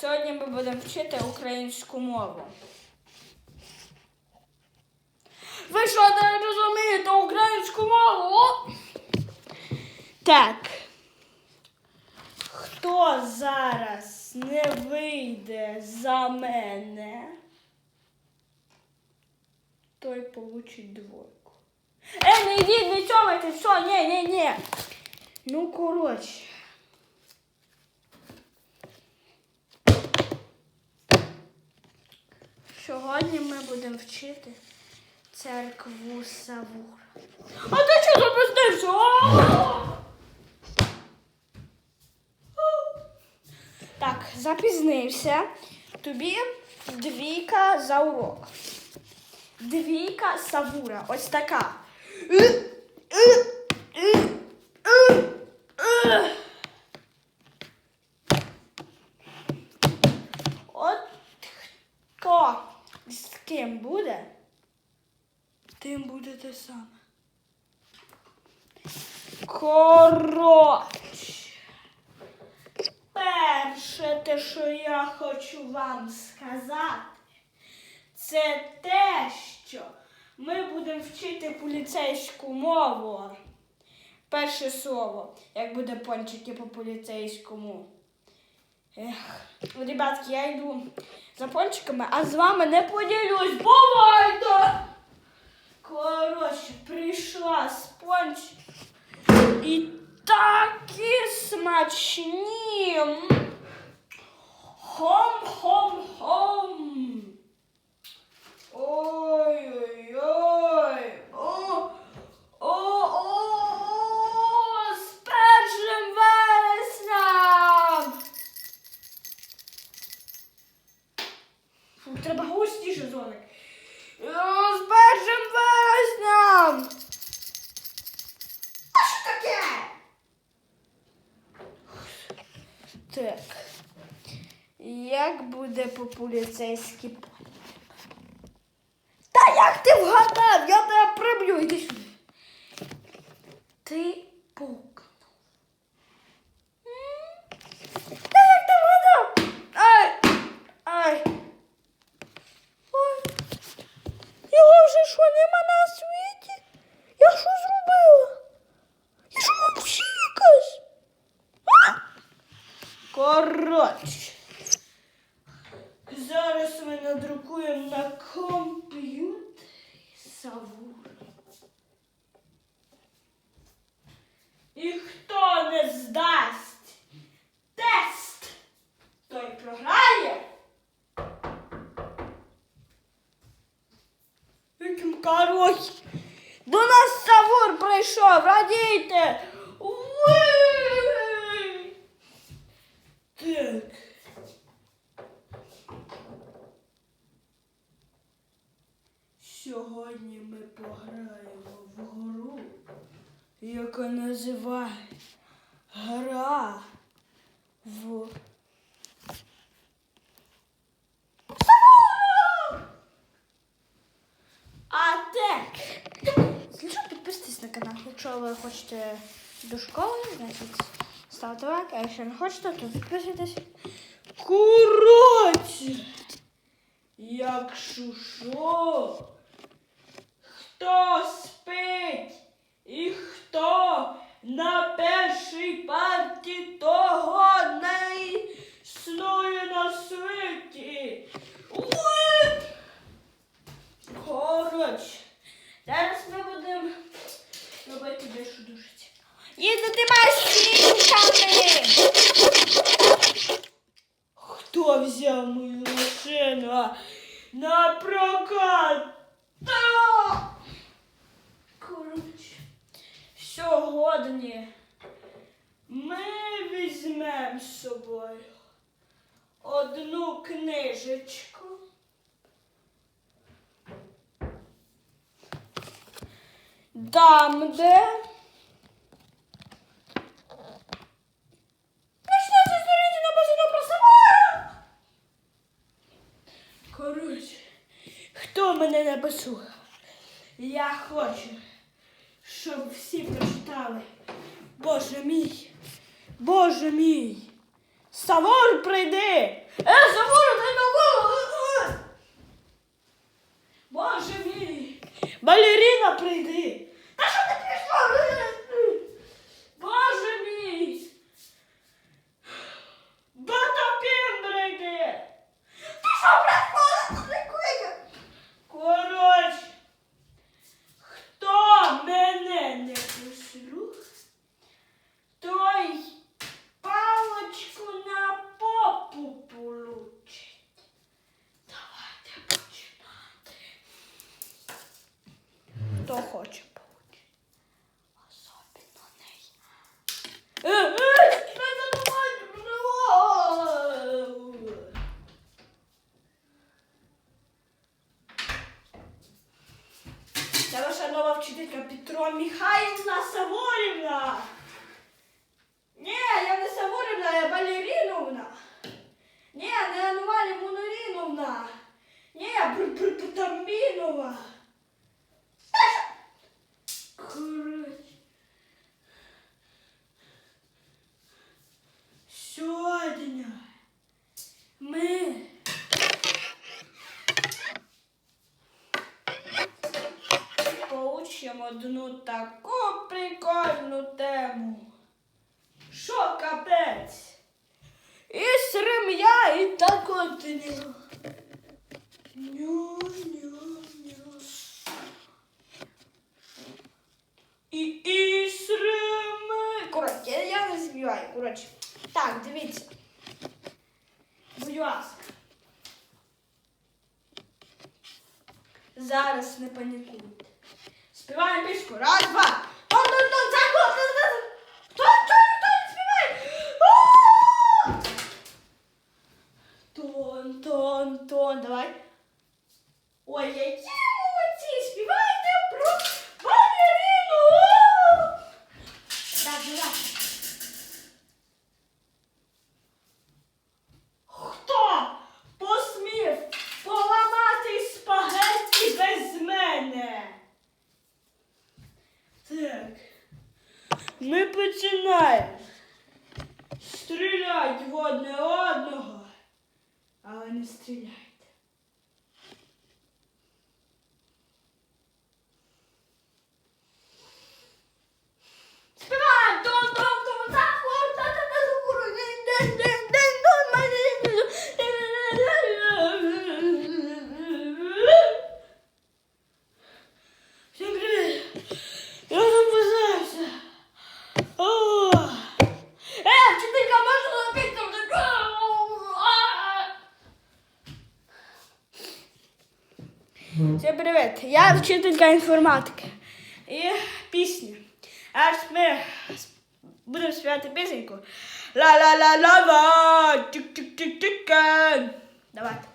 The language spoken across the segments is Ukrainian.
сьогодні ми будемо вчити українську мову. Ви що не розумієте українську мову? Так. Хто зараз не вийде за мене, той получить двойку. Е, не йдіть, не цьомайте, все, ні, ні, ні. Ну, коротше. Сьогодні ми будемо вчити церкву Савура. А ти чого запізнився? А! Так, запізнився. Тобі двійка за урок. Двійка Савура. Ось така. От хто з ким буде, тим буде те саме. Коротше. Перше, те, що я хочу вам сказати, це те, що ми будемо вчити поліцейську мову. Перше слово, як буде пончики по поліцейському. Ех, ребятки, я йду за пончиками, а з вами не поділюсь. Бувайте! Коротше, прийшла з пончиками. І такі смачні. М. Хом-хом-хом. Ой-ой-ой. О, о-о-о, по поліцейськи поняття? Та як ти вгадав? Я тебе приб'ю. Іди сюди. Ти пукнув. М? Та як ти вгадав? Ай! Ай! Ой! Його вже що нема на світі? Я що зробила? Я що взагалі якась? А? Коротше. Зараз ми надрукуємо на комп'ютері Савур. І хто не здасть тест, той програє. Яким коротше. До нас Савур прийшов, радійте! Уи! Так. Сьогодні ми пограємо в гру, яка називає Гра в. Савур! А так. Слідчо підписуйтесь на канал, якщо ви хочете до школи, значить ставте лайк, а якщо не хочете, то підписуйтесь. Коротше, якщо що, хто спить і хто на першій парті того не існує на світі. Уй! Коротше, зараз ми будемо робити дещо дуже цікаве. Їздити машинками! Хто взяв мою машину на прокат? Та! Коротше, сьогодні ми візьмемо з собою одну книжечку. Там, де. Коротше, хто мене не послухав? Я хочу, щоб всі прочитали. Боже мій, Боже мій, Савур прийди! Е, дай на голову! Боже мій! Балеріна, прийди! Та що ти пішла? Боже мій! Батапін прийди! Ти що прийшла? Коротше, хто мене не послух, той палочку на попу получить. Давайте починати. Хто хоче получить? Особливо не я. Е, е, що це таке? Це ваша нова вчителька Петро Михайлівна Саворівна. Ні, я не Саворівна, я Балеріновна. Ні, не Анвалі Муноріновна. Ні, я Бр-Бр-Потамінова. Коротше. Сьогодні ми Поучимо одну таку прикольну тему. Що капець? І срем'я, і так от ню. Ню, ню. І, і среми. Коротше, я, я не співаю, коротше. Так, дивіться. Будь ласка. Зараз не панікуйте. Співаємо пішку. Раз, два. Тон, тон, вчителька інформатики і пісні. Аж ми будемо співати пісеньку. Ла-ла-ла-лава, тик-тик-тик-тик. Давайте.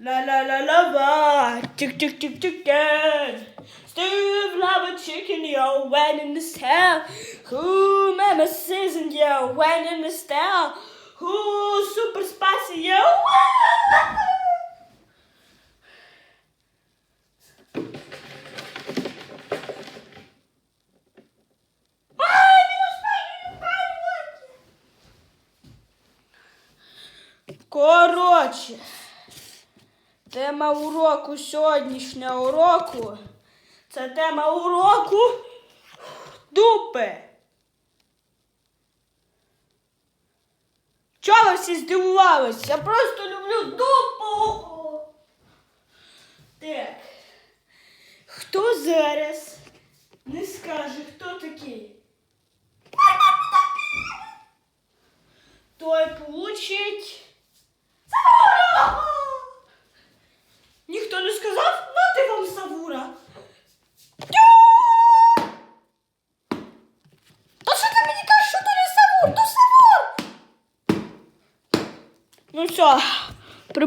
La la la lava, tick tick tick chicken. Steve lava chicken, yo, when in the style. Who mama season, yo, when in the style. Who super spicy, yo. Коротше. Тема уроку сьогоднішнього уроку. Це тема уроку дупи. Чого ви всі здивувалися? Я просто люблю дупу. Так. Хто зараз не скаже, хто такий?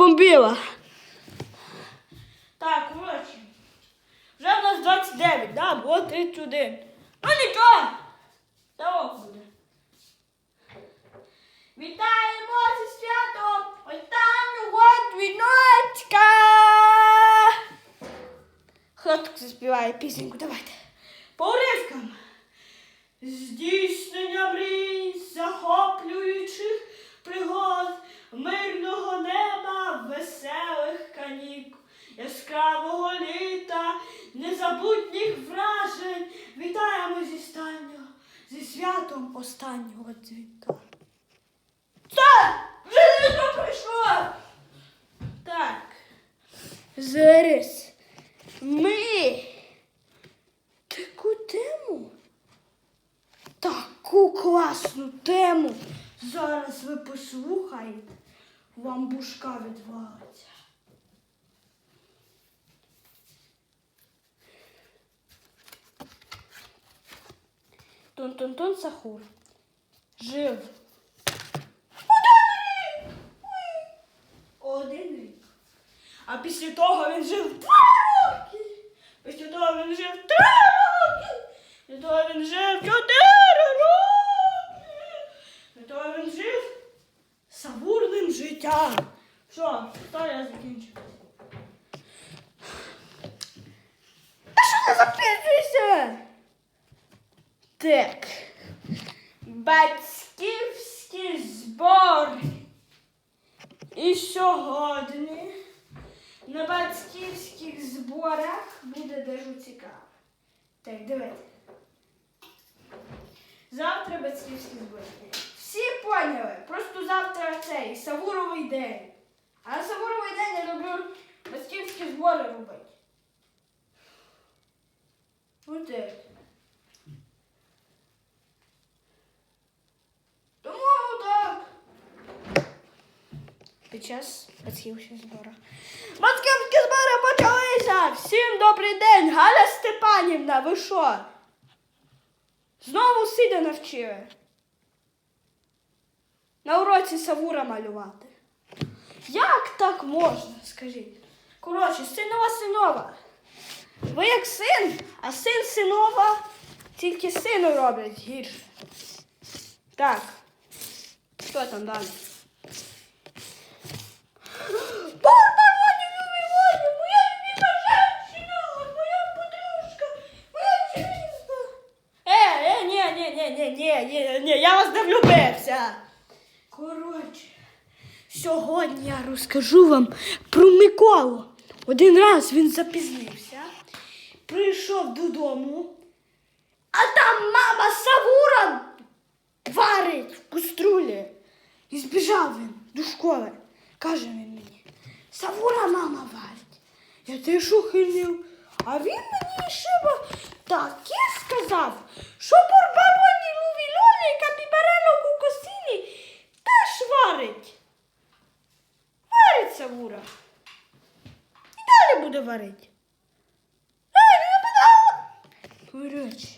Прибомбила. Так, коротше. Вже в нас 29, да? Було 31. Ну нічого. Того буде. Вітаємо зі святом останнього дзвіночка! Хто так заспіває пісеньку? Давайте. По уривкам. Здійснення мрій захоплює незабутніх вражень. Вітаємо зі останнього, зі святом останнього дзвінка. Так! Вже не! Так. Зараз ми таку тему. Таку класну тему. Зараз ви послухаєте, вам бушка відвалиться. Тон-тон-тон Сахур жив один рік. А після того він жив два роки. Після того він жив три роки. Після того він жив чотири роки. Після того він жив савурним життям. Що, історія закінчилась. Та що не записуйся? Так. Батьківські збори. І сьогодні на батьківських зборах буде дуже цікаво. Так, давайте. Завтра батьківські збори. Всі поняли. Просто завтра цей Савуровий день. А на Савуровий день я люблю батьківські збори робити. Отак. Тому так. Під час батьківських зборів. Батьківські збори почалися! Всім добрий день! Галя Степанівна, ви що? Знову сидя навчили. На уроці Савура малювати. Як так можна, скажіть? Коротше, синова синова. Ви як син, а син синова тільки сину роблять гірше. Так. Що там далі? Барбароні, любі мої, моя любима моя подружка, моя чиста. Е, е, ні, ні, ні, ні, ні, ні, ні, я вас не влюбився. Коротше, сьогодні я розкажу вам про Миколу. Один раз він запізнився, прийшов додому, а там мама Савура варить в каструлі. І збіжав він до школи. Каже він мені, Савура мама варить. Я тишу хилив, А він мені шиба таке сказав, що бурбароні луві лолі капібарело кукосині теж варить. Варить Савура. І далі буде варити. Ей, не питала. Коротше.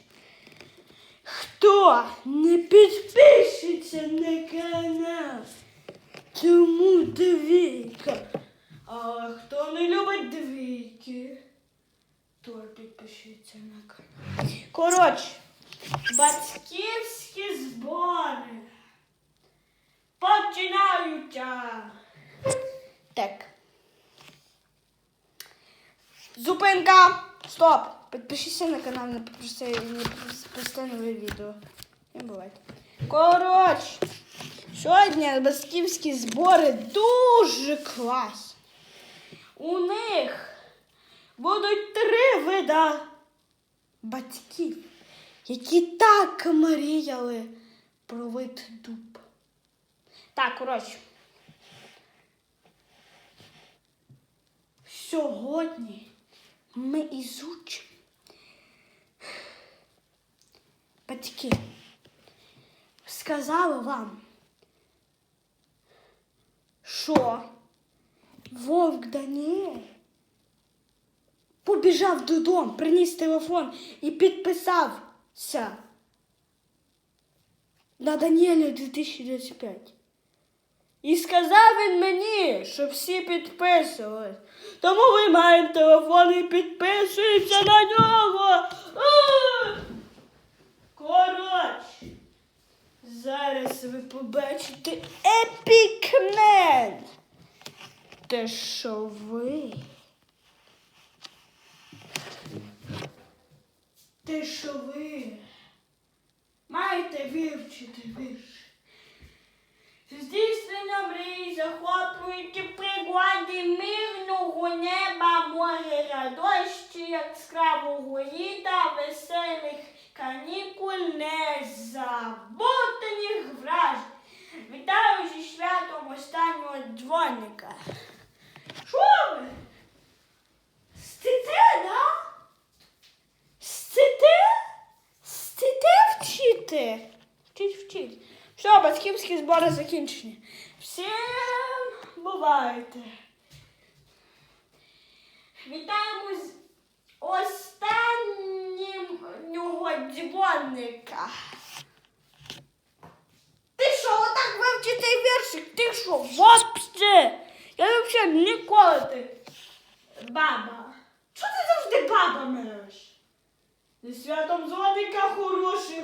Хто не підпишеться на канал, тому двійка. А хто не любить двійки, то підпишіться на канал. Коротше, батьківські збори починаються. Так. Зупинка! Стоп! Підпишіться на канал, не пропусти нове відео. Не бувайте. Коротше, сьогодні батьківські збори дуже класні. У них будуть три вида батьків, які так мріяли про вид дуб. Так, коротше. Сьогодні ми ізучимо батьки. Сказали вам, що вовк Даніель побіжав додому, приніс телефон і підписався на Даніеля 2025. І сказав він мені, що всі підписувались. Тому ви маємо телефон і підписуємося на нього. Коротше, зараз ви побачите епікмен. Те, що ви. Те, що ви маєте вивчити вірш. Здійснення мрій, захоплюючи пригоди мирного неба, море радощі, яскравого літа, веселих канікул, незабутніх вражень. Вітаю зі святом останнього дзвоника. Що ви? Стите, да? Стите? Стите вчити? Вчить, вчить. Все, батьківські збори закінчені. Всім бувайте. Вітаємо з останнього дзвоника. Ти що, отак вивчи цей віршик? Ти що, вообще? Я взагалі ніколи ти. Баба. Чого ти завжди баба мириш? Святом дзвоника хороший